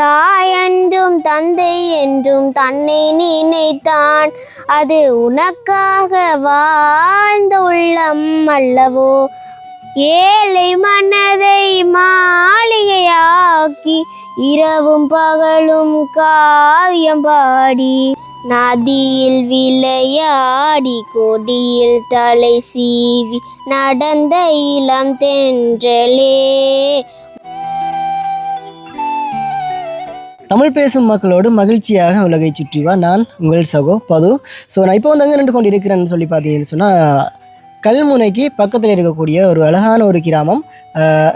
தாய் என்றும் தந்தை என்றும் தன்னை நினைத்தான். அது உனக்காக வாழ்ந்த உள்ளம் அல்லவோ? ஏழை மனதை மாளிகையாக்கி இரவும் பகலும் காவியம் பாடி நதியில் விளையாடி கொடியில் தலை சீவி நடந்த இளம் தென்றலே. தமிழ் பேசும் மக்களோடு மகிழ்ச்சியாக உலகை சுற்றி வா. நான் உங்கள் சகோ பது. ஸோ நான் இப்போ வந்து அங்கே நின்று கொண்டு இருக்கிறேன்னு சொல்லி பார்த்தீங்கன்னு சொன்னால் கல்முனைக்கு பக்கத்தில் இருக்கக்கூடிய ஒரு அழகான ஒரு கிராமம்.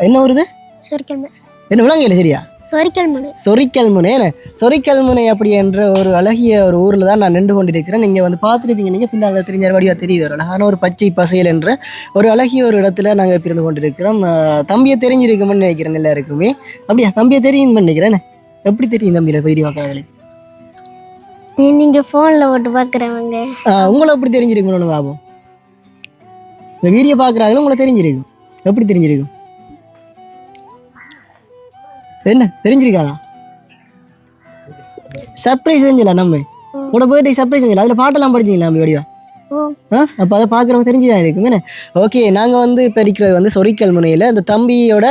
என்ன ஊருது? சொரிக்கல் என்ன விளங்கையில் சரியா? சொரிக்கல் மலை சொரிக்கல்முனை என்ன? சொரிக்கல்முனை அப்படி என்ற ஒரு அழகிய ஒரு ஊரில் தான் நான் நின்று கொண்டிருக்கிறேன். நீங்கள் வந்து பார்த்துருப்பீங்க நீங்கள் பின்னால் தெரிஞ்ச வடிவாக தெரியுது. ஒரு அழகான ஒரு பச்சை பசையல் என்ற ஒரு அழகிய ஒரு இடத்துல நாங்கள் பிறந்து கொண்டிருக்கிறோம். தம்பியை தெரிஞ்சிருக்கும்னு நினைக்கிறேன் எல்லாருக்குமே. அப்படியா? தம்பியை தெரியும்னு நினைக்கிறேன் எப்படி தெரியும் தம்பியில் பயிரி பார்க்குறாங்களே நீங்க போன்ல போட்டு பாக்குறவங்க உங்களை எப்படி தெரிஞ்சிருக்கும் லாபம் இந்த வீடியோ பார்க்குறாங்களும் உங்களை தெரிஞ்சிருக்கும். எப்படி தெரிஞ்சிருக்கும்? என்ன தெரிஞ்சிருக்காதா? சர்ப்ரைஸ் செஞ்சல நம்ம. உங்களோட பர்த்டே சர்ப்ரைஸ் செஞ்சல. அதில் பாட்டெல்லாம் படிச்சீங்களா நம்ம ஆ அப்போ அதை பார்க்குறவங்க தெரிஞ்சுதான் இருக்கும் என்ன? ஓகே நாங்கள் வந்து இப்போ இருக்கிறது வந்து சொரிக்கல் முனையில் இந்த தம்பியோட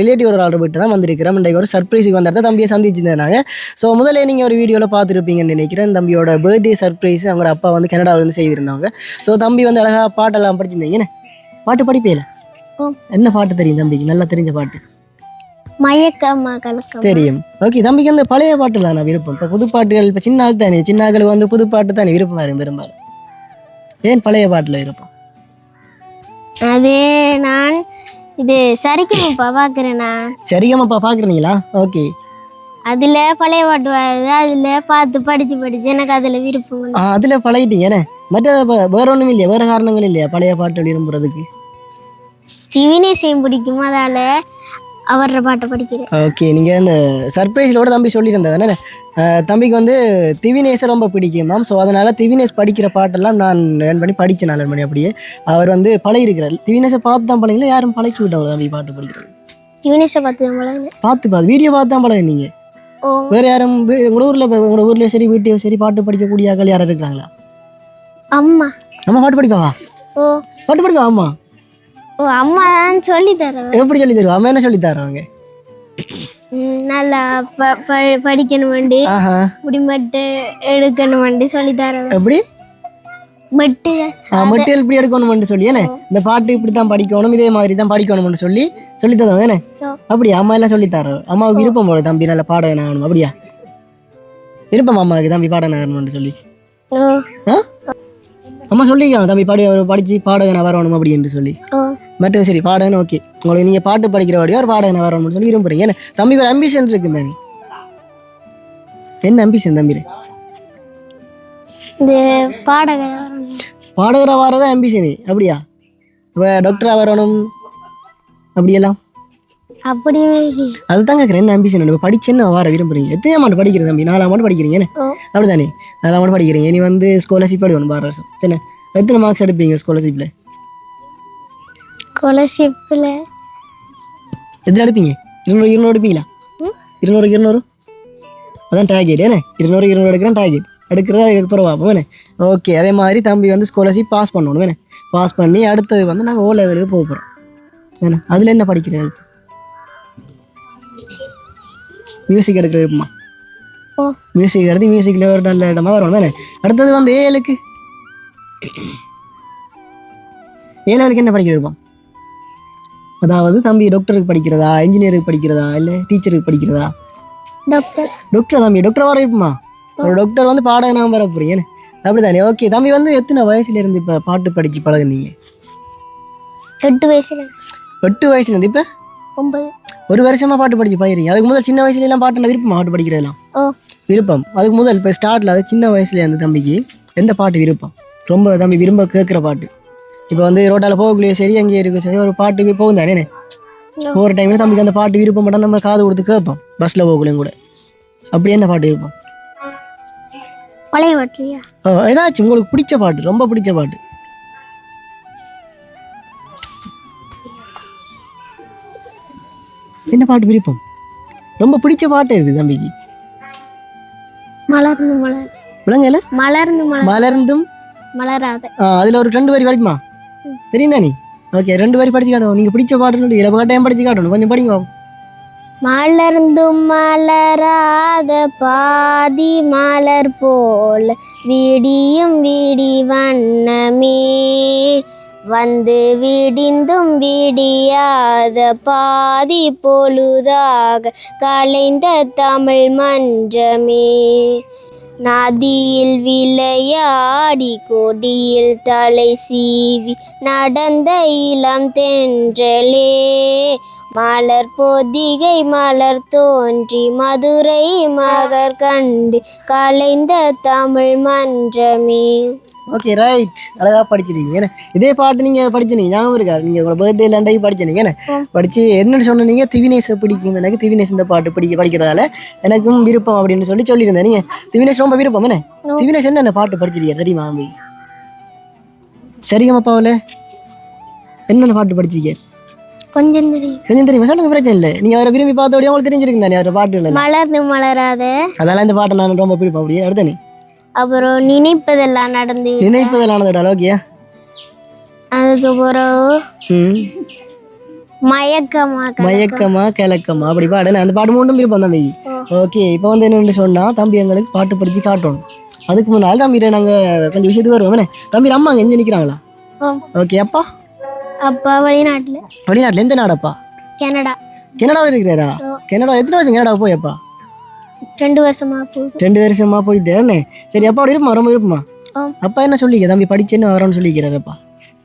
ரிலேட்டிவ் ஒரு ஆர்டர் போட்டு தான் வந்திருக்கிறோம். இன்றைக்கு ஒரு சர்ப்ரைஸுக்கு வந்த இடத்த தம்பியை சந்திச்சிருந்தாங்க ஸோ முதல்ல நீங்கள் ஒரு வீடியோவில் பார்த்துருப்பீங்கன்னு நினைக்கிறேன். தம்பியோட பர்த்டே சர்ப்ரைஸ் அவங்களோட அப்பா வந்து கனடாவில் வந்து செய்திருந்தாங்க ஸோ தம்பி வந்து அழகாக பாட்டெல்லாம் படிச்சிருந்தீங்க என்ன? பாட்டு படிப்பேல ஓ. என்ன பாட்டு தெரியும் தம்பிக்கு? நல்லா தெரிஞ்ச பாட்டு. தெரியும். ஓகே தம்பிக்கு அந்த பழைய பாட்டுலாம் நான் விருப்பம். இப்போ புது பாட்டுகள் இப்போ சின்ன ஆள் தானே. சின்ன ஆட்களுக்கு வந்து புது பாட்டு தானே விருப்பமாக இருக்கும் பெரும்பாலும். ஏன் பழைய பாட்டில் விருப்பம் அது நான் இது சரிக்கணும்ப்பா பாக்குறேன் நான் சரிகமாப்பா பார்க்குறீங்களா ஓகே. அதுல பழைய பாட்டு வருது அதுல பார்த்து படிச்சு படிச்சு எனக்கு அதுல விருப்பம் ஆ அதில் பழகிட்டீங்கண்ணே மற்ற வேற ஒன்றும் இல்லையா? வேற காரணங்கள் இல்லையா? பழைய பாட்டு விரும்புறதுக்கு? திவினேசையும் பிடிக்கும் அதால? அவர பாட்டை படிக்கிறேன். ஓகே நீங்கள் இந்த சர்ப்ரைஸிலோட தம்பி சொல்லியிருந்தேன் தம்பிக்கு வந்து திவினேஸை ரொம்ப பிடிக்குமாம் ஸோ அதனால் திவினேஸ் படிக்கிற பாட்டெல்லாம் நான் லேர்ன் பண்ணி படித்தேன் நான் லேர்ன் பண்ணி அப்படியே. அவர் வந்து பழகிருக்கிறார் திவினேஸை பார்த்து தான் பழகல யாரும் பழக்கி விட்டவங்க தம்பி பாட்டு படிக்கிறது திவினேசை பார்த்து தான் பழகினேன். பார்த்து பார்த்து வீடியோ பார்த்து தான் பழகினீங்க? வேறு யாரும் உங்களோட ஊரில் உங்களோட ஊர்லேயும் சரி வீட்டையும் சரி பாட்டு படிக்கக்கூடிய ஆட்கள் யாரும் இருக்கிறாங்களா? அம்மா. அம்மா பாட்டு படிப்பாவா? ஓ. பாட்டு படிப்பா அம்மா? ஓ அம்மா தான் சொல்லி தரவ எப்படி சொல்லி தருவா அம்மா என்ன சொல்லி தருவாங்க? நல்லா படிக்கணும் வேண்டி. இப்படி மட்டு எடுக்கணும் வேண்டி சொல்லி தரவ எப்படி? மட்டு மெட்டீரியல் இப்படி எடுக்கணும்னு சொல்லி என்ன? இந்த பாட்டு இப்படி தான் படிக்கணும் இதே மாதிரி தான் படிக்கணும்னு சொல்லி சொல்லி தந்தோம் ஓ. அப்படியா? அம்மா எல்லாம் சொல்லி தரோம் அம்மாவுக்கு விருப்பம் போல தம்பி நல்ல பாடகன் ஆகணும் அப்படியா? விருப்பம் அம்மாவுக்கு தம்பி பாடகன் ஆகணும்னு சொல்லி. ஆ? அம்மா சொல்லிக்கலாம் தம்பி பாடி அவர் படிச்சு பாடகன் வரணும் அப்படின்னு சொல்லி. மற்ற சரி பாடகன் ஓகே. உங்களுக்கு நீங்கள் பாட்டு படிக்கிறபடியோ ஒரு பாடகன் வரணும்னு சொல்லி விரும்புறீங்க. ஏன்னா தம்பிக்கு ஒரு அம்பிஷன் இருக்கு தானே என்ன அம்பிஷன் தம்பி? பாடகர். பாடகராக வரதா அம்பிஷனு அப்படியா? இப்போ டாக்டராக வரணும் அப்படியெல்லாம்? அப்படியே அதுதான் கேட்குறேன் என்ன அம்பிஷன் இப்போ படிச்சு என்ன வர விரும்புறீங்க எத்தனை ஆமாண்டு படிக்கிறீங்க தம்பி? நாலாம் ஆண்டு படிக்கிறீங்க என்ன? அப்படிதானே நாலாம் ஆண்டு படிக்கிறீங்க. இனி வந்து ஸ்காலர்ஷிப் எடுக்கணும் பாரு வருஷம். சரி எத்தனை மார்க்ஸ் எடுப்பீங்க ஸ்காலர்ஷிப்பில் ஸ்காலர்ஷிப்பில் எத்தனை எடுப்பீங்க? இருநூறு இருநூறு எடுப்பீங்களா. இருநூறு இருநூறு? அதான் டார்கெட் ஏண்ணே இருநூறு இருநூறு எடுக்கிறேன் டார்கெட் எடுக்கிறதா அப்புறம் பார்ப்போம் வேணே ஓகே அதே மாதிரி தம்பி வந்து ஸ்காலர்ஷிப் பாஸ் பண்ணணும் வேணே பாஸ் பண்ணி அடுத்தது வந்து நாங்கள் ஓ லெவலுக்கு போக போகிறோம் ஏன்னா அதில் என்ன படிக்கிறேன் மியூசிக் எடுக்கிற விருப்பமா மியூசிக் எடுத்து மியூசிக்கில் ஒரு நல்ல இடமா வரும்? வேணே அடுத்தது வந்து ஏழுக்கு. ஏழுக்கு என்ன படிக்கிற விருப்பம் அதாவது தம்பி டாக்டருக்கு படிக்கிறதா? இன்ஜினியருக்கு படிக்கிறதா? இல்லை டீச்சருக்கு படிக்கிறதா? டாக்டர் டாக்டர் தம்பி. டாக்டர் வர இருப்போமா ஒரு டாக்டர் வந்து பாடகனாக வர போறீங்க. அப்படிதானே ஓகே தம்பி வந்து எத்தனை வயசுல இருந்து இப்போ பாட்டு படிச்சு பழகுனீங்க? எட்டு வயசுல. எட்டு வயசுல இருந்து இப்போ? ஒன்பது. ஒரு வருஷமா பாட்டு படிச்சு பழகிறீங்க அதுக்கு முதல் சின்ன வயசுல எல்லாம் பாட்டு விருப்பமா? பாட்டு படிக்கிறதெல்லாம்? விருப்பம். அதுக்கு முதல் இப்போ ஸ்டார்ட்ல அது சின்ன வயசுல இருந்து தம்பிக்கு எந்த பாட்டு விருப்பம்? ரொம்ப தம்பி விரும்ப கேட்குற பாட்டு. இப்போ வந்து ரோட்டால போகக்குள்ளேயே சரி அங்கேயே இருக்கும் சரி ஒரு பாட்டு போகும் தானே? ஒவ்வொரு டைம்ல தம்பிக்கு அந்த பாட்டு விருப்பம் மட்டும் நம்ம காது கொடுத்து கேட்போம். பஸ்ல போகக்குள்ளேயும் கூட. அப்படி என்ன பாட்டு விருப்பம்? பழைய ஏதாச்சும் உங்களுக்கு பிடிச்ச பாட்டு ரொம்ப பிடிச்ச பாட்டு. என்ன பாட்டு விருப்பம் ரொம்ப பிடிச்ச பாட்டு இது தம்பிக்கு மலர்ந்து மலர். விளங்கல மலர்ந்து மலர். மலர்ந்தும்? மலராத. அதுல ஒரு ரெண்டு வரி படிக்குமா தெரியும் தானே ஓகே ரெண்டு வரி படிச்சு காட்டணும் நீங்க பிடிச்ச பாட்டு இல்லை கட்டாயம் படிச்சு காட்டணும். கொஞ்சம் படிங்க. மலர்ந்தும் மலராத பாதி மலர் போல் விடியும் விடி வண்ணமே. வந்து விடிந்தும் விடியாத பாதி பொழுதாக கலைந்த தமிழ் மன்றமே. நதியில் விளையாடி கொடியில் தலை சீவி நடந்த இளம் தென்றலே. மலர் பொதிகை மலர் தோன்றி மதுரை மகர் கண்டு கலைந்த தமிழ் மன்றமே. ஓகே ரைட் அழகா படிச்சிருக்கீங்க என்ன இதே பாட்டு நீங்க படிச்சிருந்தீங்க ஞாபகம் இருக்கா? நீங்க உங்களோட பர்த்டே லண்டைக்கு படிச்சிருந்தீங்க என்ன படிச்சு என்னன்னு சொன்னீங்க திவினேஷை பிடிக்கும். எனக்கு திவினேஷ் இந்த பாட்டு பிடிக்க படிக்கிறதால எனக்கும் விருப்பம் அப்படின்னு சொல்லி சொல்லியிருந்தேன். நீங்க திவினேஷ் ரொம்ப விருப்பம் என்ன? திவினேஷ் என்னென்ன பாட்டு படிச்சிருக்கீங்க தெரியுமா அம்பி? சரிகம்மாப்பாவில் என்னென்ன பாட்டு படிச்சிருக்கீங்க கொஞ்சம் தெரியும் கொஞ்சம் தெரியுமா? சொல்லுங்க பிரச்சனை இல்லை. நீங்க அவரை விரும்பி பார்த்தோடய உங்களுக்கு தெரிஞ்சிருக்கு தானே அவரை பாட்டு மலர்ந்து மலராத. அதெல்லாம் இந்த பாட்டை நான் ரொம்ப பிடிப்பேன் அப்படியே அடுத்த நீ அப்புறம் நினைப்பதெல்லாம் நடந்து விட்டது. நினைப்பதிலானதோட ஓகே அதுக்கு பிறகு மயக்கமா கலக்கம். மயக்கமா கிழக்கமா அப்படி பாடு. அந்த பாட்டு மூண்டும் விருப்பம் தம்பி ஓகே இப்போ வந்து என்னன்னு சொன்னா தம்பி எங்களுக்கு பாட்டு படிச்சு காட்டணும். அதுக்கு முன்னால் தம்பிகிட்ட நாங்க கொஞ்சம் விஷயத்துக்கு வருவோம். தம்பி அம்மா அங்கே எங்கே நிற்கிறாங்களா ஓகே அப்பா? அப்பா வெளிநாட்டுல. வெளிநாட்டில் எந்த நாடப்பா கனடா. கனடாவில் இருக்கிறாரா? கனடா எத்தனை வருஷம் கனடா போயப்பா ரெண்டு வருஷமா போகுது. ரெண்டு வருஷமா போயிட்டு என்ன சரி அப்பாவோட இருப்பா ரொம்ப இருப்பமா. அப்பா என்ன சொல்லிக்க தம்பி படிச்சேன்னு வரணும்னு சொல்லிக்கிறாருப்பா.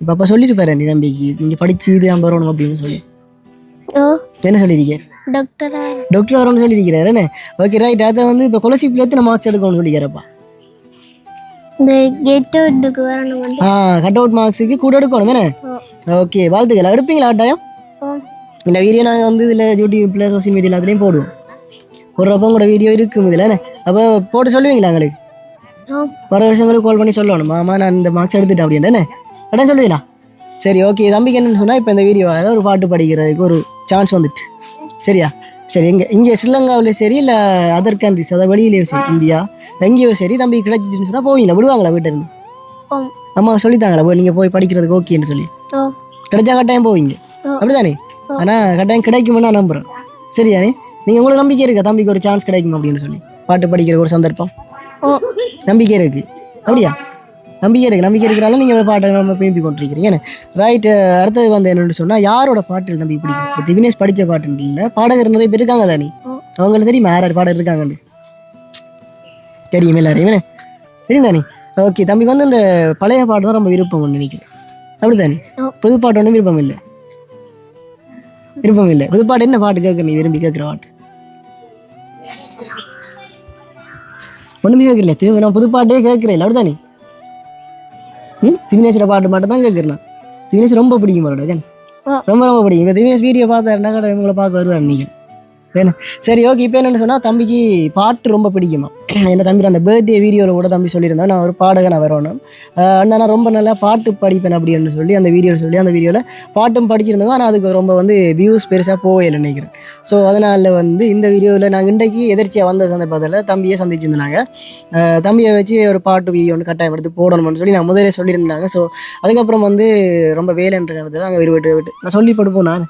இப்போ அப்பா சொல்லியிருப்பாரு நீ தம்பிக்கு நீங்கள் படிச்சு இது நான் வரணும் அப்படின்னு சொல்லி. என்ன சொல்லியிருக்காரு டாக்டரா டாக்டர் வரணும்னு சொல்லியிருக்கிறாரு என்ன? ஓகே ரைட் அதை வந்து இப்போ கொலசிப்பில் எத்தனை மார்க்ஸ் எடுக்கணும்னு சொல்லிக்கிறப்பா இந்த கெட் அவுட்டுக்கு வரணும் வந்து. ஆ கட் அவுட் மார்க்ஸுக்கு கூட எடுக்கணும் என்ன? ஓகே வாழ்த்துக்கள். எடுப்பீங்களா கட்டாயம்? ஓ இந்த வீடியோ நாங்கள் வந்து இதில் யூடியூப்பில் சோஷியல் மீடியா எல்லாத்துலேயும் போடுவோம். போடுறப்போ உங்களோட வீடியோ இருக்கும் இதில் அப்போ போட்டு சொல்லுவீங்களா எங்களுக்கு? வர வருஷங்களுக்கு கால் பண்ணி சொல்லணும். மாமா நான் இந்த மார்க்ஸ் எடுத்துட்டேன் அப்படின்னு என்ன? சொல்லுவீங்களா? சரி ஓகே தம்பிக்கு என்னன்னு சொன்னால் இப்போ இந்த வீடியோவில் ஒரு பாட்டு படிக்கிறதுக்கு ஒரு சான்ஸ் வந்துட்டு. சரியா? சரி எங்கே இங்கே ஸ்ரீலங்காவில் சரி இல்லை அதர் கண்ட்ரிஸ் அதாவது வெளியிலேயும் சரி இந்தியா எங்கேயோ சரி தம்பி கிடைச்சிட்டுன்னு சொன்னால் போவீங்களா? விடுவாங்களா வீட்டிலேருந்து? அம்மா சொல்லித்தாங்களா? நீங்கள் போய் படிக்கிறதுக்கு ஓகேன்னு சொல்லி. கிடைச்சா கட்டாயம் போவீங்க. ஓ. அப்படிதானே ஆனால் கட்டாயம் கிடைக்கும்னு நான் நம்புகிறேன் சரியானே நீங்கள் உங்களுக்கு நம்பிக்கை இருக்கா? தம்பிக்கு ஒரு சான்ஸ் கிடைக்கும் அப்படின்னு சொல்லி? பாட்டு படிக்கிற ஒரு சந்தர்ப்பம். ஓ. நம்பிக்கை இருக்கு. அப்படியா? நம்பிக்கை இருக்கு. நம்பிக்கை இருக்கிறாலும் நீங்கள் பாட்டை நம்ம விரும்பி கொண்டிருக்கிறீங்க. ஏன்னா ரைட் அடுத்தது வந்து என்னன்னு சொன்னால் யாரோட பாட்டு தம்பி பிடிக்கும்? இப்போ திவினேஷ் படித்த பாட்டு இல்லை பாடகர் நிறைய பேர் இருக்காங்க தானே. அவங்களுக்கு தெரியுமா யார் யார் பாடகர் இருக்காங்கன்னு? தெரியும் எல்லாரையும் என்ன? தெரியும் தானே? ஓகே தம்பிக்கு வந்து இந்த பழைய பாட்டு தான் ரொம்ப விருப்பம் நினைக்கிறேன். அப்படி தானே. புது பாட்டு ஒன்றும் விருப்பம் இல்லை. விருப்பம் இல்லை. புது பாட்டு என்ன பாட்டு கேட்குற நீ விரும்பி கேட்குற பாட்டு? ஒன்றுமே கேட்கல திரும்ப நான் புது பாட்டே கேட்குறேன். அப்படிதானே? ம்? திவினேஸ்வர பாட்டு மட்டும் தான் கேட்குறேன்? திவினேஷ் ரொம்ப பிடிக்கும் அவரோட. ரொம்ப ரொம்ப பிடிக்கும். இப்போ திவினேஷ் வீடியோ பார்த்தாருன்னா கடை உங்களை பார்க்க வருவார் நீங்கள் வேணா சரி ஓகே இப்போ என்னென்னு சொன்னால் தம்பிக்கு பாட்டு ரொம்ப பிடிக்குமா? என்ன தம்பி அந்த பர்த்டே வீடியோவில் கூட தம்பி சொல்லியிருந்தேன் நான் ஒரு பாடகனை வரணும் அண்ணா நான் ரொம்ப நல்லா பாட்டு படிப்பேன் அப்படின்னு சொல்லி அந்த வீடியோவில் சொல்லி அந்த வீடியோவில் பாட்டும் படிச்சிருந்தாங்க ஆனால் அதுக்கு ரொம்ப வந்து வியூஸ் பெருசாக போகலை நினைக்கிறேன். ஸோ அதனால் வந்து இந்த வீடியோவில் நாங்கள் இன்றைக்கு எதிர்ச்சியாக வந்த சந்தர்ப்பத்தில் தம்பியை சந்திச்சிருந்தாங்க. தம்பியை வச்சு ஒரு பாட்டு வீடியோ ஒன்று கட்டாயம் எடுத்து போடணும்னு சொல்லி நான் முதலே சொல்லியிருந்தாங்க. ஸோ அதுக்கப்புறம் வந்து ரொம்ப வேலைன்ற காரணத்தில் நாங்கள் விட்டு விட்டு விட்டு நான் சொல்லி படுப்போம் நான்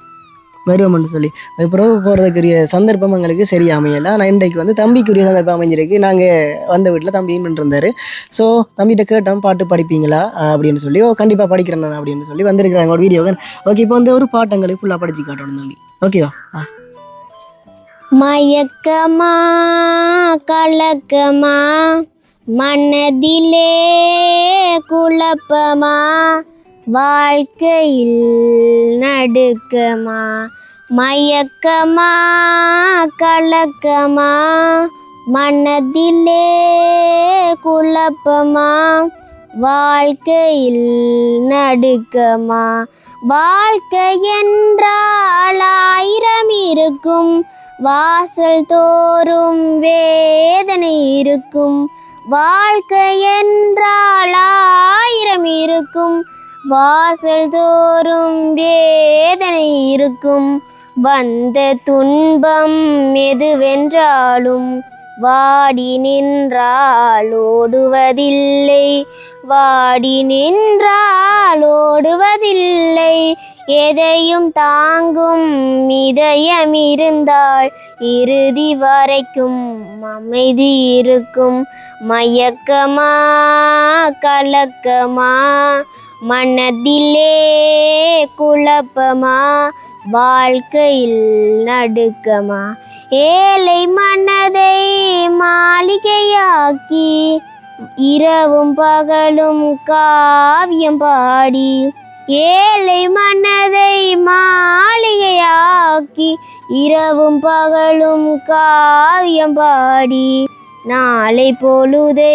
வருவோம்னு சொல்லி. அதுக்கப்புறம் போகிறதுக்குரிய சந்தர்ப்பம் எங்களுக்கு சரியா அமையலை ஆனால் இன்றைக்கு வந்து தம்பிக்குரிய சந்தர்ப்பம் அமைஞ்சிருக்கு. நாங்கள் வந்த வீட்டில் தம்பி இன்ட்டு இருந்தார். ஸோ தம்பிகிட்ட கேட்டோம் பாட்டு படிப்பீங்களா? அப்படின்னு சொல்லி. ஓ கண்டிப்பாக படிக்கிறேன் நான் அப்படின்னு சொல்லி வந்திருக்கிறாங்க ஒரு வீடியோ ஓகே இப்போ வந்து ஒரு பாட்டு எங்களுக்கு ஃபுல்லாக படிச்சு காட்டணும் தம்பி. ஓகேவா ஆ. மயக்கமா கலக்கமா மனதிலே குழப்பமா வாழ்க்கையில் நடுக்கமா? மயக்கமா? கலக்கமா? மனதிலே குழப்பமா? வாழ்க்கையில் நடுக்கமா? வாழ்க்கை என்றால் ஆயிரம் இருக்கும். வாசல் தோறும் வேதனை இருக்கும். வாழ்க்கை என்றால் ஆயிரம் இருக்கும். வாசல் தோறும் வேதனை இருக்கும். வந்த துன்பம் எதுவென்றாலும் வாடி நின்றால் ஓடுவதில்லை. வாடி நின்றால் ஓடுவதில்லை. எதையும் தாங்கும் இதயம் இருந்தால் இறுதி வரைக்கும் அமைதி இருக்கும். மயக்கமா கலக்கமா மனதிலே குழப்பமா? வாழ்க்கையில் நடுக்கமா? ஏழை மனதை மாளிகையாக்கி இரவும் பகலும் காவியம் பாடி ஏழை மனதை மாளிகையாக்கி இரவும் பகலும் காவியம் பாடி. நாளை பொழுதை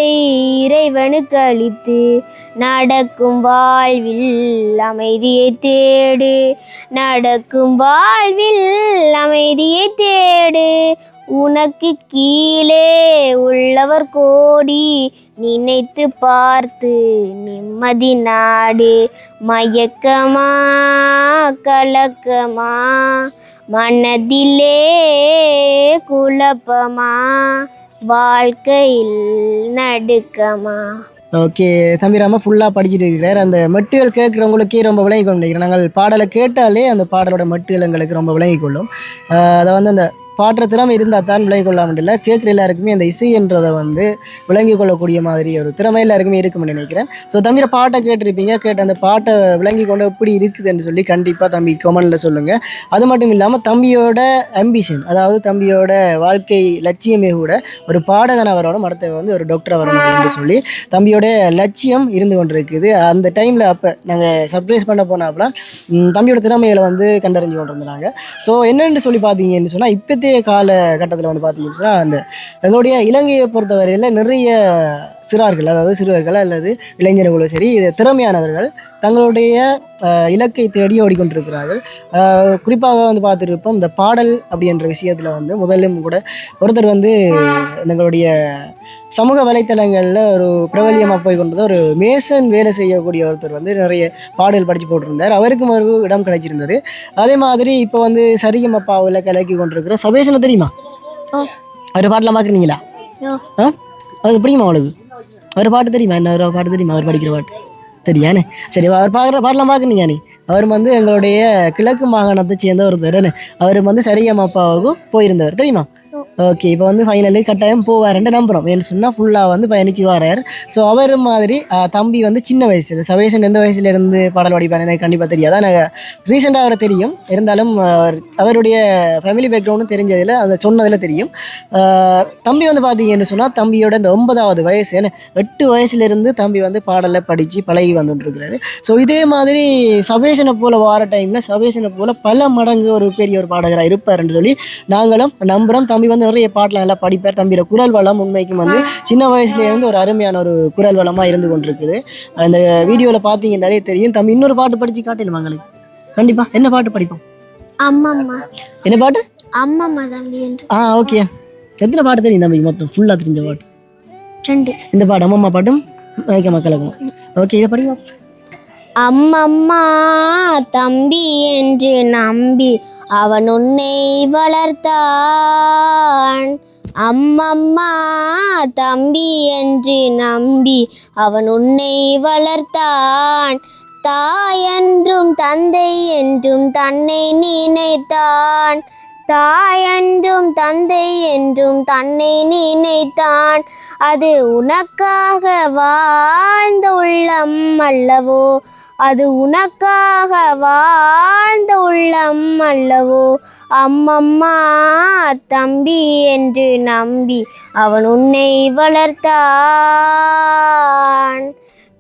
இறைவனுக்கு அளித்து நடக்கும் வாழ்வில் அமைதியை தேடு. நடக்கும் வாழ்வில் அமைதியை தேடு. உனக்கு கீழே உள்ளவர் கோடி நினைத்து பார்த்து நிம்மதி நாடு. மயக்கமா கலக்கமா மனதிலே குழப்பமா வாழ்க்கையில் நடுக்கமா? ஓகே தம்பிராம ஃபுல்லாக படிச்சுட்டு இருக்கிறார் அந்த மெட்டுகள் கேட்குறவங்களுக்கே ரொம்ப விளங்கி கொண்டு நினைக்கிறேன் நாங்கள் பாடலை கேட்டாலே அந்த பாடலோட மெட்டுகள் எங்களுக்கு ரொம்ப விளங்கி கொள்ளும் அதை வந்து அந்த பாடுற திறமை இருந்தால் தான் விளங்கி கொள்ள இல்லை கேட்குற எல்லாருக்குமே அந்த இசைன்றதை வந்து விளங்கி கொள்ளக்கூடிய மாதிரி ஒரு திறமை எல்லாருக்குமே இருக்கும்னு நினைக்கிறேன். ஸோ தம்பியோட பாட்டை கேட்டிருப்பீங்க. கேட்ட அந்த பாட்டை விளங்கி கொண்டு எப்படி இருக்குதுன்னு சொல்லி கண்டிப்பாக தம்பி கமெண்டில் சொல்லுங்கள் அது மட்டும் இல்லாமல் தம்பியோட அம்பிஷன் அதாவது தம்பியோட வாழ்க்கை லட்சியமே கூட ஒரு பாடகனாக வரணும் அடுத்த வந்து ஒரு டாக்டராக வரணும் அப்படின்னு சொல்லி தம்பியோட லட்சியம் இருந்து கொண்டிருக்குது. அந்த டைமில் அப்போ நாங்கள் சர்ப்ரைஸ் பண்ண போனால் ம், தம்பியோட திறமைகளை வந்து கண்டறிஞ்சு கொண்டிருந்தாங்க ஸோ என்னென்னு சொல்லி பார்த்தீங்கன்னு சொன்னால் இப்போத்தே காலகட்டத்தில் வந்து பார்த்தீங்கன்னு சொன்னால் அந்த எங்களுடைய இலங்கையை பொறுத்தவரையில் நிறைய சிறார்கள் அதாவது சிறுவர்கள் அல்லது இளைஞர்களும் சரி இது திறமையானவர்கள் தங்களுடைய இலக்கை தேடி ஓடிக்கொண்டிருக்கிறார்கள். குறிப்பாக வந்து பார்த்துருப்போம் இந்த பாடல் அப்படின்ற விஷயத்தில் வந்து முதலும் கூட ஒருத்தர் வந்து எங்களுடைய சமூக வலைத்தளங்களில் ஒரு பிரபலியமாக போய் கொண்டது ஒரு மேசன் வேலை செய்யக்கூடிய ஒருத்தர் வந்து நிறைய பாடல் படித்து போட்டிருந்தார். அவருக்கும் ஒரு இடம் கிடைச்சிருந்தது. அதே மாதிரி இப்போ வந்து சரிகமப்பாவில் கலக்கி கொண்டிருக்கிற சபேசனை தெரியுமா? அவர் பாட்டெலாம் பார்க்குறீங்களா ஆ. அவருக்கு பிடிக்குமா அவளுக்கு அவர் பாட்டு தெரியுமா? என்ன ஒரு பாட்டு தெரியுமா? அவர் படிக்கிற பாட்டு. தெரியானே? சரி அவர் பார்க்குற பாட்டெலாம் பார்க்குறீங்க நீ அவர் வந்து எங்களுடைய கிழக்கு மாகாணத்தை சேர்ந்த ஒருத்தர் அவர் வந்து சரிகமப்பாவுக்கும் போயிருந்தவர். தெரியுமா? ஓகே இப்போ வந்து ஃபைனலி கட்டாயம் போவாருன்ட்டு நம்புகிறோம் ஏன்னு சொன்னால் ஃபுல்லாக வந்து பயணிச்சு வரார். ஸோ அவர் மாதிரி தம்பி வந்து சின்ன வயசில் சவேசன் எந்த வயசுலேருந்து பாடல் படிப்பார் எனக்கு கண்டிப்பாக தெரியாது. நாங்கள் ரீசெண்டாக அவரை தெரியும். இருந்தாலும் அவர் அவருடைய ஃபேமிலி பேக்ரவுண்டும் தெரிஞ்சதில் அந்த சொன்னதில் தெரியும். தம்பி வந்து பார்த்தீங்கன்னு சொன்னால் தம்பியோட இந்த ஒன்பதாவது வயசு என்ன எட்டு வயசுலேருந்து தம்பி வந்து பாடலை படித்து பழகி வந்துட்டுருக்கிறாரு. ஸோ இதே மாதிரி சவேசனை போல் வார டைமில் சவேசனை போல் பல மடங்கு ஒரு பெரிய ஒரு பாடகராக இருப்பார்ன்னு சொல்லி நாங்களும் நம்புகிறோம் தம்பி வந்து நிறைய பாட்டெலாம் நல்லா படிப்பார். தம்பியோட குரல் வளம் உண்மைக்கும் வந்து சின்ன வயசுல இருந்து ஒரு அருமையான ஒரு குரல் வளமாக இருந்து கொண்டிருக்குது. அந்த வீடியோவில் பார்த்தீங்கன்னாலே தெரியும். தம்பி இன்னொரு பாட்டு படித்து காட்டலுமா எங்களுக்கு? கண்டிப்பாக என்ன பாட்டு படிப்போம்? என்ன பாட்டு? தம்பி என்று. ஆ ஓகே எத்தனை பாட்டு தெரியும் தம்பிக்கு மொத்தம்? ஃபுல்லாக தெரிஞ்ச பாட்டு. இந்த பாட்டு அம்மம்மா பாட்டும் மயக்க மக்களுக்கும் ஓகே இதை படிப்போம் அம்மம்மா தம்பி என்று நம்பி அவன் உன்னை வளர்த்தான். அம்மம்மா தம்பி என்று நம்பி அவன் உன்னை வளர்த்தான். தாய் என்றும் தந்தை என்றும் தன்னை நினைத்தான். தாய் என்றும் தந்தை என்றும் தன்னை நினைத்தான். அது உனக்காக வாழ்ந்த உள்ளம் அல்லவோ? அது உனக்காக வாழ்ந்த உள்ளம் அல்லவோ? அம்மம்மா தம்பி என்று நம்பி அவன் உன்னை வளர்த்தான்.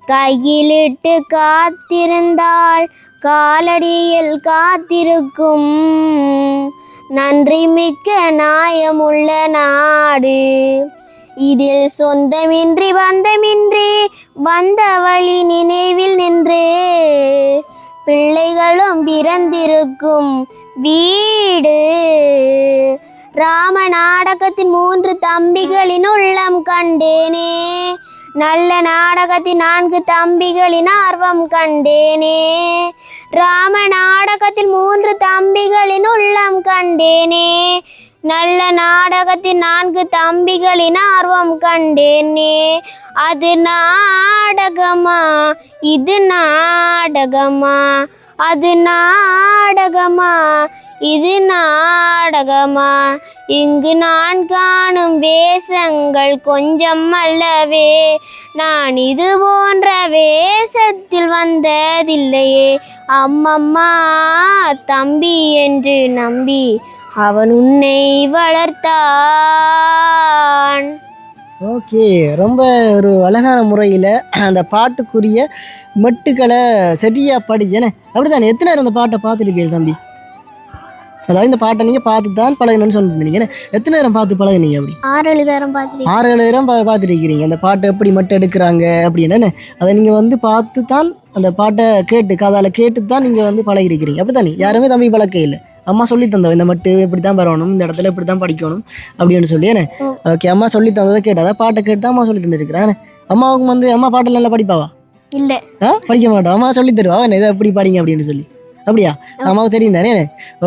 கையிலிட்டு காத்திருந்தாள். காலடியில் காத்திருக்கும் நன்றி மிக்க நாயமுள்ள நாடு. இதில் சொந்தமின்றி பந்தமின்றி வந்த வழி நினைவில் நின்று பிள்ளைகளும் பிறந்திருக்கும் வீடு. ராம நாடகத்தின் மூன்று தம்பிகளின் உள்ளம் கண்டேனே. நல்ல நாடகத்தின் நான்கு தம்பிகளின் ஆர்வம் கண்டேனே. ராம நாடகத்தில் மூன்று தம்பிகளின் உள்ளம் கண்டேனே. நல்ல நாடகத்தின் நான்கு தம்பிகளின் ஆர்வம் கண்டேனே. அது நாடகமா? இது நாடகமா? அது நாடகமா? இது நாடகமா? இங்கு நான் காணும் வேஷங்கள் கொஞ்சம் அல்லவே. நான் இது போன்ற வேஷத்தில் வந்ததில்லையே. அம்மம்மா தம்பி என்று நம்பி அவன் உன்னை வளர்த்தான். ஓகே ரொம்ப ஒரு அழகான முறையில் அந்த பாட்டுக்குரிய மெட்டுக்களை சரியாக படிச்சேனே அப்படிதானே எத்தனை நேரம் அந்த பாட்டை பார்த்துருப்பீங்க தம்பி? அதாவது இந்த பாட்டை நீங்கள் பார்த்து தான் பழகணும்னு சொல்லியிருந்தீங்க எத்தனை நேரம் பார்த்து பழகுனீங்க அப்படி? ஆறு எழுதாரம் பார்த்துருக்கேன். ஆறு ஏழு நேரம் அந்த பாட்டை எப்படி மட்டும் எடுக்கிறாங்க அப்படின்னு அதை நீங்கள் வந்து பார்த்து தான் அந்த பாட்டை கேட்டு காதால் கேட்டு தான் நீங்கள் வந்து பழகிருக்கிறீங்க. அப்படி தானே யாருமே தம்பி பழக்கம் இல்லை. அம்மா சொல்லி தந்தோம் இந்த மட்டு இப்படி தான் வரணும் இந்த இடத்துல இப்படி தான் படிக்கணும் அப்படின்னு சொல்லி என்ன. ஓகே அம்மா சொல்லி தந்ததை கேட்டு அதான் பாட்டை கேட்டு தான் அம்மா சொல்லி தந்துருக்கிறேன் அம்மாவுக்கு வந்து அம்மா பாட்டு நல்லா படிப்பாவா? இல்லை. ஆ? படிக்க மாட்டோம் அம்மா சொல்லி தருவா? என்ன இதை எப்படி படிங்க அப்படின்னு சொல்லி? அப்படியா? அம்மாவுக்கு தெரியும் தானே?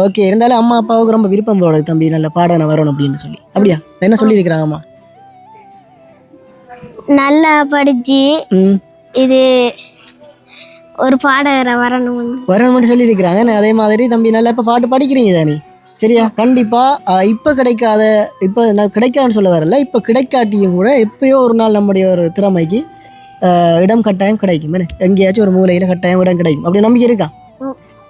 ஓகே இருந்தாலும் அம்மா அப்பாவுக்கு ரொம்ப விருப்பம் போட தம்பி. நல்ல பாடம் வரணும் அப்படின்னு சொல்லி. அப்படியா? என்ன சொல்லியிருக்கிறாங்க அம்மா? நல்லா ம். இது ஒரு பாடகரை வரணும் வரணும் மட்டும் சொல்லியிருக்கிறாங்க. நான் அதே மாதிரி தம்பி நல்லா இப்போ பாட்டு படிக்கிறீங்க தானே? சரியா? கண்டிப்பாக இப்போ கிடைக்காத இப்போ நான் கிடைக்காதுன்னு சொல்ல வரல. இப்போ கிடைக்காட்டியும் கூட எப்பயோ ஒரு நாள் நம்முடைய ஒரு திறமைக்கு இடம் கட்டாயம் கிடைக்கும். என்ன? எங்கேயாச்சும் ஒரு மூலையில் கட்டாயம் இடம் கிடைக்கும். அப்படி நம்பிக்கை இருக்கா?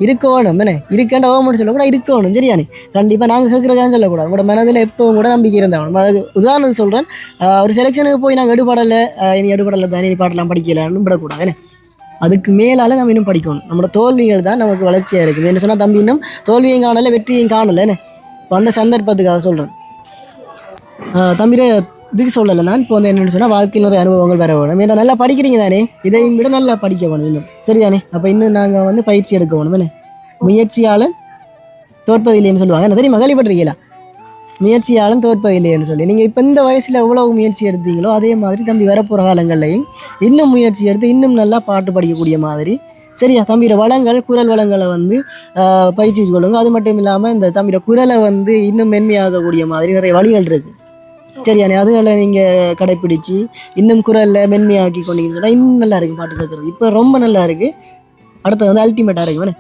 இருக்கணும் என்ன இருக்கேன் ஓமன்னு சொல்லக்கூடாது இருக்கணும் சரியானே கண்டிப்பாக நாங்கள் கேட்குறக்கான்னு சொல்லக்கூடாது. உங்களோட மனதில் எப்பவும் கூட நம்பிக்கை இருந்தாகணும் அது உதாரணம் சொல்கிறேன் ஒரு செலெக்ஷனுக்கு போய் நாங்கள் எடுபடலை இனி எடுபடலை தான் இனி பாட்டெல்லாம் படிக்கலான்னு விடக்கூடாது என்ன? அதுக்கு மேலால நம்ம இன்னும் படிக்கணும். நம்மளோட தோல்விகள் தான் நமக்கு வளர்ச்சியாக இருக்குது என்ன சொன்னால் தம்பி இன்னும் தோல்வியும் காணலை வெற்றியும் காணலை என்ன? இப்போ அந்த சந்தர்ப்பத்துக்காக சொல்கிறேன் தம்பிர இதுக்கு சொல்லலை. நான் இப்போ வந்து என்னென்னு சொன்னால் வாழ்க்கையில் அனுபவங்கள் வர வேணும். ஏன்னா நல்லா படிக்கிறீங்க தானே? இதையும் விட நல்லா படிக்க வேணும் இன்னும். சரிதானே? அப்போ இன்னும் நாங்கள் வந்து பயிற்சி எடுக்க வேணும் என்ன? முயற்சியாளன் தோற்பதில்லைன்னு சொல்லுவாங்க. என்ன தெரியுமா? கேள்விப்பட்டிருக்கீங்களா? முயற்சியாலும் தோற்பதில்லைன்னு சொல்லி. நீங்கள் இப்போ இந்த வயசில் எவ்வளவு முயற்சி எடுத்தீங்களோ அதே மாதிரி தம்பி வரப்போகிற காலங்கள்லையும் இன்னும் முயற்சி எடுத்து இன்னும் நல்லா பாட்டு படிக்கக்கூடிய மாதிரி. சரியா? தம்பியோட வளங்கள் குரல் வளங்களை வந்து பயிற்சி கொள்ளுங்க அது மட்டும் இல்லாமல் இந்த தம்பியோட குரலை வந்து இன்னும் மென்மையாகக்கூடிய மாதிரி நிறைய வழிகள் இருக்குது சரியானே அதுகளை நீங்கள் கடைப்பிடிச்சு இன்னும் குரலில் மென்மையாக்கி கொண்டீங்கன்னு இன்னும் நல்லா இருக்குது பாட்டு கேட்குறது இப்போ ரொம்ப நல்லா இருக்குது அடுத்தது வந்து அல்டிமேட்டாக இருக்குமே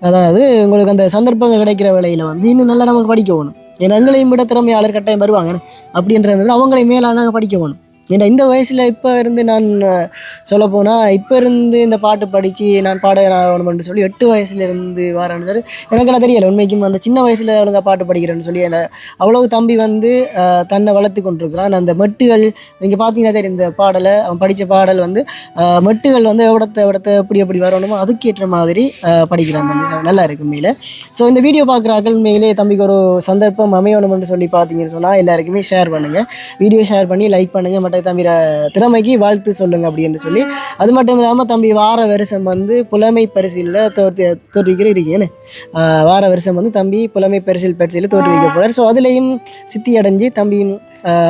அதாவது உங்களுக்கு அந்த சந்தர்ப்பங்கள் கிடைக்கிற வேலையில் வந்து இன்னும் நல்லா நமக்கு படிக்க போகணும் ஏன்னா எங்களையும் விட திறமையாளர் கட்டாயம் வருவாங்க. அப்படின்றத விட அவங்களையும் மேலே நாங்கள் படிக்க போகணும் ஏன்னா இந்த வயசில் இப்போ இருந்து நான் சொல்ல போனால் இப்போ இருந்து இந்த பாட்டு படித்து நான் பாட ஆகணும்னு சொல்லி எட்டு வயசுலேருந்து வரேன்னு சொல்லி எனக்கெல்லாம் தெரியலை உண்மைக்கும் அந்த சின்ன வயசில் அவனுங்க பாட்டு படிக்கிறேன்னு சொல்லி அந்த அவ்வளவு தம்பி வந்து தன்னை வளர்த்து கொண்டிருக்கிறான். அந்த மெட்டுகள் நீங்கள் பார்த்தீங்கன்னா தெரியும் இந்த பாடலை அவன் படித்த பாடல் வந்து மெட்டுகள் வந்து எவ்வளோத்த எவ்வளோத்த எப்படி எப்படி வரணுமோ அதுக்கேற்ற மாதிரி படிக்கிறான் தம்பி. நல்லா இருக்கு உண்மையில். ஸோ இந்த வீடியோ பார்க்குறாக்கள் உண்மையிலே தம்பிக்கு ஒரு சந்தர்ப்பம் அமையணும்னு சொல்லி பார்த்தீங்கன்னு சொன்னால் எல்லாருக்குமே ஷேர் பண்ணுங்கள் வீடியோ ஷேர் பண்ணி லைக் பண்ணுங்கள் மற்ற தம்பி திறமைக்கு வாழ்த்து சொல்லுங்க அப்படின்னு சொல்லி அது மட்டும் இல்லாமல் தம்பி வார வருஷம் வந்து புலமை பரிசிலில் தோற்றி தோற்றுவிக்கிற இருக்கேன்னு வார வருஷம் வந்து தம்பி புலமை பரிசில் பரிசில் தோற்றுவிக்க போகிறார் ஸோ அதுலேயும் சித்தி அடைஞ்சு தம்பியும்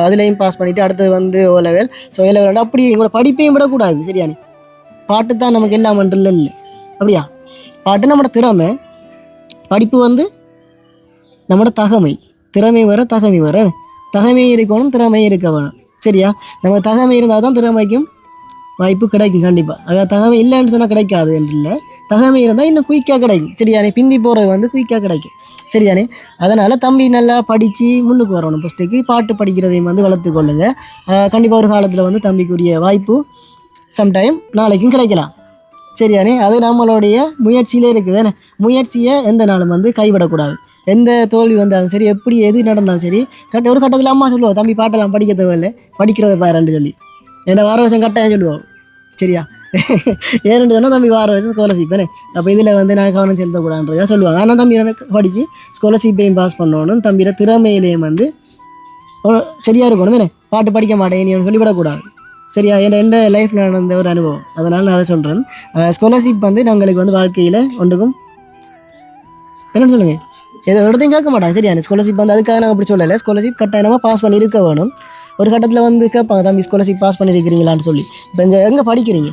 அதுலேயும் பாஸ் பண்ணிவிட்டு அடுத்தது வந்து O level so A level அப்படி எங்களோட படிப்பையும் விடக்கூடாது சரியானே பாட்டு தான் நமக்கு எல்லாம் மன்றில் இல்லை அப்படியா? பாட்டு நம்மளோட திறமை படிப்பு வந்து நம்மளோட தகமை. திறமை வர தகமை வர தகமை இருக்கணும் திறமை இருக்க வேணும். சரியா? நம்ம தகமை இருந்தால் தான் திறமைக்கும் வாய்ப்பு கிடைக்கும் கண்டிப்பாக அதாவது தகமை இல்லைன்னு சொன்னால் கிடைக்காது என்று இல்லை தகமை இருந்தால் இன்னும் குயிக்காக கிடைக்கும். சரியானே? பிந்தி போகிறது வந்து குயிக்காக கிடைக்கும். சரியானே? அதனால் தம்பி நல்லா படித்து முன்னுக்கு வரணும். ஃபஸ்ட்டுக்கு பாட்டு படிக்கிறதையும் வந்து வளர்த்து கொள்ளுங்க. கண்டிப்பாக ஒரு காலத்தில் வந்து தம்பிக்குரிய வாய்ப்பு சம்டைம் நாளைக்கும் கிடைக்கலாம். சரியானே அது நம்மளுடைய முயற்சியிலே இருக்குது தானே? முயற்சியை எந்த நாளும் வந்து கைவிடக்கூடாது. எந்த தோல்வி வந்தாலும் சரி எப்படி எது நடந்தாலும் சரி கட்ட ஒரு கட்டத்தில் அம்மா சொல்லுவோம் தம்பி பாட்டெல்லாம் படிக்க தேவையில்லை படிக்கிறத பாருன்னு சொல்லி. என்னை வார வருஷம் கட்டாயம் சொல்லுவோம் சரியா? ஏன்னு சொன்னால் தம்பி வார வருஷம் ஸ்காலர்ஷிப் அப்போ இதில் வந்து நான் கவனம் செலுத்தக்கூடாதுன்றதா சொல்லுவாங்க. ஆனால் தம்பி எனக்கு படித்து ஸ்காலர்ஷிப்பையும் பாஸ் பண்ணணும். தம்பியோட திறமையிலையும் வந்து சரியாக இருக்கணும் என்ன பாட்டு படிக்க மாட்டேன் நீ சொல்லிவிடக்கூடாது. சரியா? என் எந்த லைஃப்பில் நடந்த ஒரு அனுபவம். அதனால் நான் அதை சொல்கிறேன் ஸ்காலர்ஷிப் வந்து நாங்களுக்கு வந்து வாழ்க்கையில் ஒன்றுக்கும் என்னன்னு சொல்லுங்கள் எது இடத்தையும் கேட்க மாட்டாங்க. சரியா? ஸ்காலர்ஷிப் வந்து அதுக்காக நாங்கள் அப்படி சொல்லலை. ஸ்காலர்ஷிப் கட்டாயமாக பாஸ் பண்ணி இருக்க வேணும். ஒரு கட்டத்தில் வந்து கேட்பாங்க தம்பி ஸ்காலர்ஷிப் பாஸ் பண்ணியிருக்கிறீங்களான்னு சொல்லி. இப்போ இங்கே எங்கே படிக்கிறீங்க?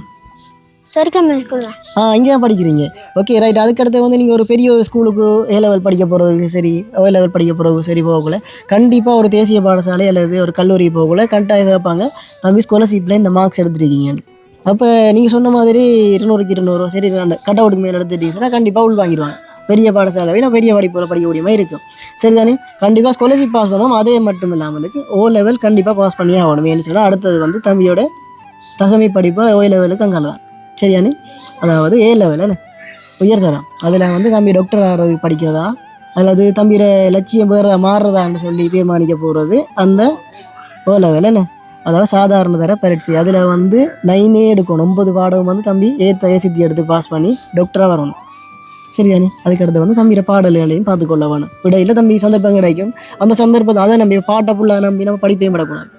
ஆ இங்கே தான் படிக்கிறீங்க. ஓகே ரைட் அதுக்கடுத்து வந்து நீங்கள் ஒரு பெரிய ஒரு ஸ்கூலுக்கு ஏ லெவல் படிக்க போகிறதுக்கு சரி ஓ லெவல் படிக்க போகிறதுக்கு சரி போகக்குள்ள கண்டிப்பாக ஒரு தேசிய பாடசாலை அல்லது ஒரு கல்லூரி போகக்குள்ள கரெக்டாக கேட்பாங்க தம்பி ஸ்காலர்ஷிப்பில் இந்த மார்க்ஸ் எடுத்துருக்கீங்கன்னு அப்போ நீங்கள் சொன்ன மாதிரி இருநூறுக்கு இருநூறு சரி அந்த கட் அவுட்டுக்கு மேலே எடுத்துட்டீங்க சொன்னால் கண்டிப்பாக உள் வாங்கிடுவாங்க பெரிய பாடசாலை நான் பெரிய படிப்பில் படிக்கக்கூடிய மாதிரி இருக்கும். சரிதானே கண்டிப்பாக ஸ்காலர்ஷிப் பாஸ் பண்ணுவோம் அதே மட்டும் இல்லாமலுக்கு ஓ லெவல் கண்டிப்பாக பாஸ் பண்ணியே ஆகணும். ஏன்னு சொன்னால் அடுத்தது வந்து தம்பியோட தகமை படிப்பு ஓ லெவலுக்கு அங்கே தான் சரியானு? அதாவது ஏ லெவல் உயர்தரம் அதில் வந்து தம்பி டாக்டர் ஆகிறது படிக்கிறதா? அல்லது தம்பியோட லட்சியம் வேறு மாறுறதான்னு சொல்லி தீர்மானிக்க போகிறது அந்த ஓ லெவல் என்ன? அதாவது சாதாரண தர பரீட்சை அதில் வந்து நைனே எடுக்கணும். ஒன்பது பாடகம் வந்து தம்பி ஏத்த ஏசித்தி எடுத்து பாஸ் பண்ணி டாக்டராக வரணும். சரிதானே? அதுக்கடுத்து வந்து தம்பியோட பாடல்களையும் பார்த்துக்கொள்ள வேணும் இடையில தம்பி சந்தர்ப்பம் கிடைக்கும். அந்த சந்தர்ப்பத்தை அதை நம்ம பாட்டை ஃபுல்லாக நம்பி நம்ம படிப்பையும் படக்கூடாது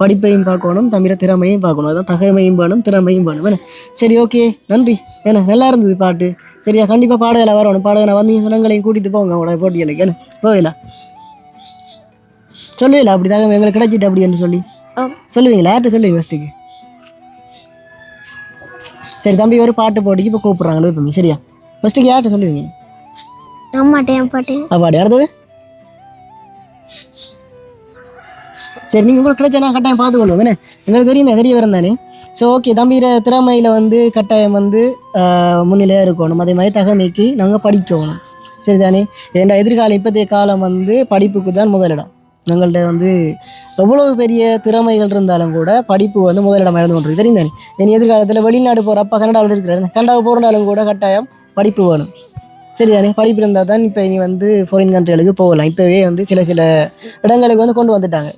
படிப்பையும் பார்க்கணும் தம்பிர திறமையும் பார்க்கணும். அதான் தகமையும் வேணும் திறமையும் வேணும் என்ன? சரி ஓகே நன்றி. ஏன்னா நல்லா இருந்தது பாட்டு. சரியா கண்டிப்பாக பாடகளை வரணும். பாடகளை வந்தீங்க சொன்னங்களையும் கூட்டிட்டு போங்க உங்களோட போட்டிகளுக்கு என்ன? போகலா சொல்லுவீங்களா? அப்படி தகவல் எங்களுக்கு கிடைச்சிட்டு அப்படின்னு சொல்லி. சொல்லுவீங்களா? யார்கிட்ட சொல்லுவீங்க ஃபஸ்ட்டுக்கு சரி தம்பி ஒரு பாட்டு போட்டிக்கு இப்போ கூப்பிட்றாங்க இப்போ சரியா? ஃபஸ்ட்டுக்கு யார்கிட்ட சொல்லுவீங்க? அம்மாட்டையும் பாட்டையும் அப்பாடி அடுத்தது? சரி நீங்கள் உங்களுக்கு கிடைச்சா நான் கட்டாயம் பார்த்துக்கணும். என்ன? எங்களுக்கு தெரியும் தெரிய வரும் தானே ஸோ ஓகே தம்பியிற திறமையில் வந்து கட்டாயம் வந்து முன்னிலையாக இருக்கணும். அதே மாதிரி தகமைக்கு நாங்கள் படிக்கணும். சரிதானே? ஏன்டா எதிர்காலம் இப்போதைய காலம் வந்து படிப்புக்கு தான் முதலிடம் எங்கள்கிட்ட வந்து எவ்வளவு பெரிய திறமைகள் இருந்தாலும் கூட படிப்பு வந்து முதலிடம் இழந்து கொண்டு தெரியும் தானே எதிர்காலத்தில் வெளிநாடு போகிற அப்பா கனடாவில் இருக்கிறாரு. கனடாவை போகிறனாலும் கூட கட்டாயம் படிப்பு வேணும். சரிதானே? படிப்பு இருந்தால் தான் இப்போ இனி வந்து ஃபாரின் கண்ட்ரிகளுக்கு போகலாம். இப்போவே வந்து சில சில இடங்களுக்கு வந்து கொண்டு வந்துட்டாங்க.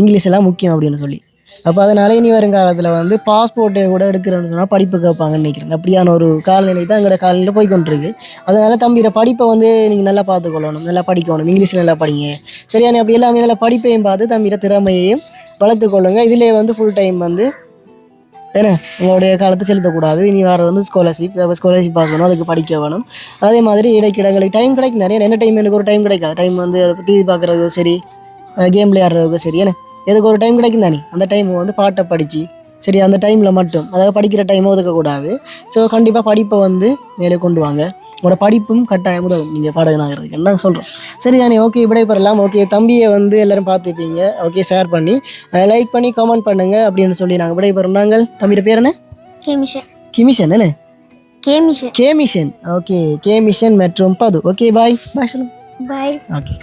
இங்கிலீஷ் எல்லாம் முக்கியம் அப்படின்னு சொல்லி. அப்போ அதனால இனி வருங்காலத்தில் வந்து பாஸ்போர்ட்டை கூட எடுக்கிறேன்னு சொன்னால் படிப்பு கேட்பாங்கன்னு நினைக்கிறேன். அப்படியான ஒரு காலநிலை தான் எங்களோட காலநிலையில் போய் கொண்டிருக்கு தம்பியோட படிப்பை வந்து நீங்கள் நல்லா பார்த்துக்கொள்ளணும் நல்லா படிக்கணும். இங்கிலீஷில் நல்லா படிங்க. சரியான அப்படி எல்லாமே நல்லா படிப்பையும் பார்த்து தம்பியோட திறமையையும் வளர்த்துக்கொள்ளுங்க இதிலே வந்து ஃபுல் டைம் வந்து என்ன உங்களுடைய காலத்தை செலுத்தக்கூடாது. இனி வர வந்து ஸ்காலர்ஷிப் ஸ்காலர்ஷிப் பார்க்கணும் அதுக்கு படிக்க வேணும். அதே மாதிரி இடைக்கிடங்களுக்கு டைம் கிடைக்கும். நிறைய என்டர்டைன்மெண்ட்டுக்கு டைம் எனக்கு ஒரு டைம் கிடைக்காது. டைம் வந்து டிவி பார்க்குறதும் சரி கேம் விளையாடுறதுக்கும் சரி என்ன? எதுக்கு ஒரு டைம் கிடைக்கும் தானே? அந்த டைம் வந்து பாட்டை படித்து சரி அந்த டைமில் மட்டும். அதாவது படிக்கிற டைம் ஒதுக்கக்கூடாது ஸோ கண்டிப்பாக படிப்பை வந்து மேலே கொண்டு வாங்க. உங்களோட படிப்பும் கட்டாயம் உதவும். நீங்கள் பாடகனாகிறதுக்கு என்ன சொல்கிறோம் சரி தானே? ஓகே இப்படி பெறலாம் ஓகே தம்பியை வந்து எல்லாரும் பார்த்துப்பீங்க. ஓகே ஷேர் பண்ணி லைக் பண்ணி கமெண்ட் பண்ணுங்க அப்படின்னு சொல்லி நாங்கள் விடை பெறும் நாங்கள் தம்பியோட பேர் என்ன? கேமிஷன். கிமிஷன் என்ன? கேமிஷன். கே மிஷன் ஓகே கே மிஷன் மற்றும் பது. ஓகே பாய் பாய் சொல்லுங்க. Bye okay